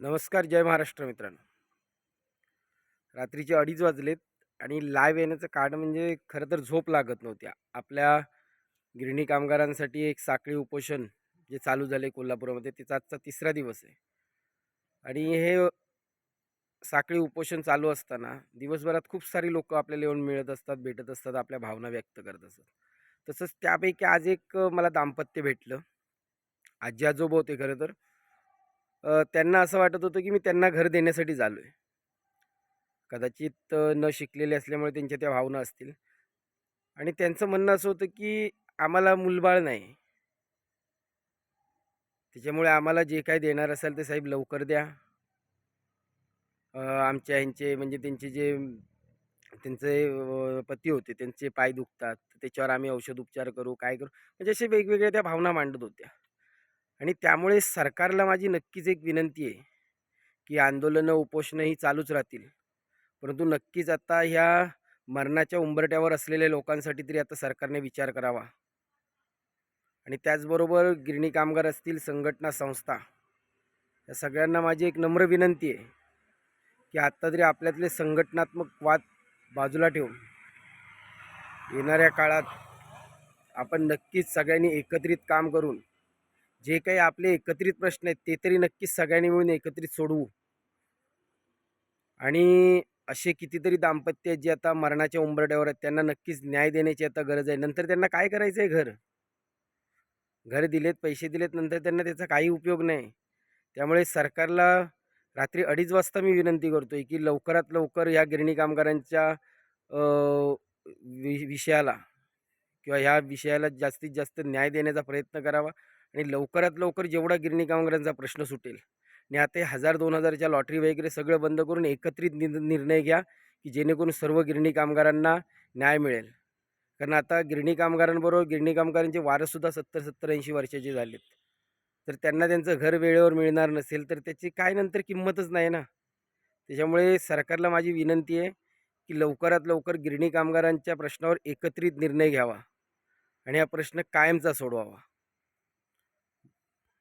नमस्कार जय महाराष्ट्र मित्रांनो. रात्रीचे अडीच वाजलेत आणि लाईव्ह येण्याचं कारण म्हणजे खरं तर झोप लागत नव्हत्या आपल्या गिरणी कामगारांसाठी एक साखळी उपोषण जे चालू झाले कोल्हापूरमध्ये त्याचा आजचा तिसरा दिवस आहे. आणि हे साखळी उपोषण चालू असताना दिवसभरात खूप सारी लोक आपल्याला येऊन मिळत असतात भेटत असतात आपल्या भावना व्यक्त करत असतात. तसंच त्यापैकी आज एक मला दाम्पत्य भेटलं. आजी आजोबा होते खरं तर. त्यांना असं वाटत होतं की मी त्यांना घर देण्यासाठी झालो आहे कदाचित न शिकलेले असल्यामुळे त्यांच्या त्या भावना असतील. आणि त्यांचं म्हणणं असं होतं की आम्हाला मूलबाळ नाही. त्याच्यामुळे आम्हाला जे काही देणार असाल ते साहेब लवकर द्या. आमच्या ह्यांचे म्हणजे त्यांचे जे त्यांचे पती होते त्यांचे पाय दुखतात. त्याच्यावर आम्ही औषध उपचार करू काय करू म्हणजे असे वेगवेगळ्या त्या भावना मांडत होत्या. आणि त्यामुळे सरकारला माझी नक्कीच एक विनंती आहे की आंदोलनं उपोषणं ही चालूच राहतील. परंतु नक्कीच आता ह्या मरणाच्या उंबरट्यावर असलेल्या लोकांसाठी तरी आता सरकारने विचार करावा. आणि त्याचबरोबर गिरणी कामगार असतील संघटना संस्था या सगळ्यांना माझी एक नम्र विनंती आहे की आत्ता तरी आपल्यातले संघटनात्मक वाद बाजूला ठेवून येणाऱ्या काळात आपण नक्कीच सगळ्यांनी एकत्रित काम करून जे काही आपले एकत्रित प्रश्न आहेत ते तरी नक्कीच सगळ्यांनी मिळून एकत्रित सोडवू. आणि असे कितीतरी दाम्पत्य आहेत जे आता मरणाच्या उंबरड्यावर आहेत त्यांना नक्कीच न्याय देण्याची आता गरज आहे. नंतर त्यांना काय करायचं आहे घर? घर दिलेत पैसे दिलेत नंतर त्यांना त्याचा काही उपयोग नाही. त्यामुळे सरकारला रात्री अडीच वाजता मी विनंती करतोय की लवकरात लवकर या गिरणी कामगारांच्या वि विषयाला किंवा ह्या विषयाला जास्तीत जास्त न्याय देण्याचा प्रयत्न करावा आणि लवकरात लवकर जेवढा गिरणी कामगारांचा प्रश्न सुटेल. आणि आता हे हजार दोन हजारच्या लॉटरी वगैरे सगळं बंद करून एकत्रित नि निर्णय घ्या की जेणेकरून सर्व गिरणी कामगारांना न्याय मिळेल. कारण आता गिरणी कामगारांबरोबर गिरणी कामगारांचे वारससुद्धा सत्तर सत्तर ऐंशी वर्षाचे झालेत. तर त्यांना त्यांचं घर वेळेवर मिळणार नसेल तर त्याची काय नंतर किंमतच नाही ना. त्याच्यामुळे सरकारला माझी विनंती आहे की लवकरात लवकर गिरणी कामगारांच्या प्रश्नावर एकत्रित निर्णय घ्यावा. आणि हा प्रश्न कायमचा सोडवावा.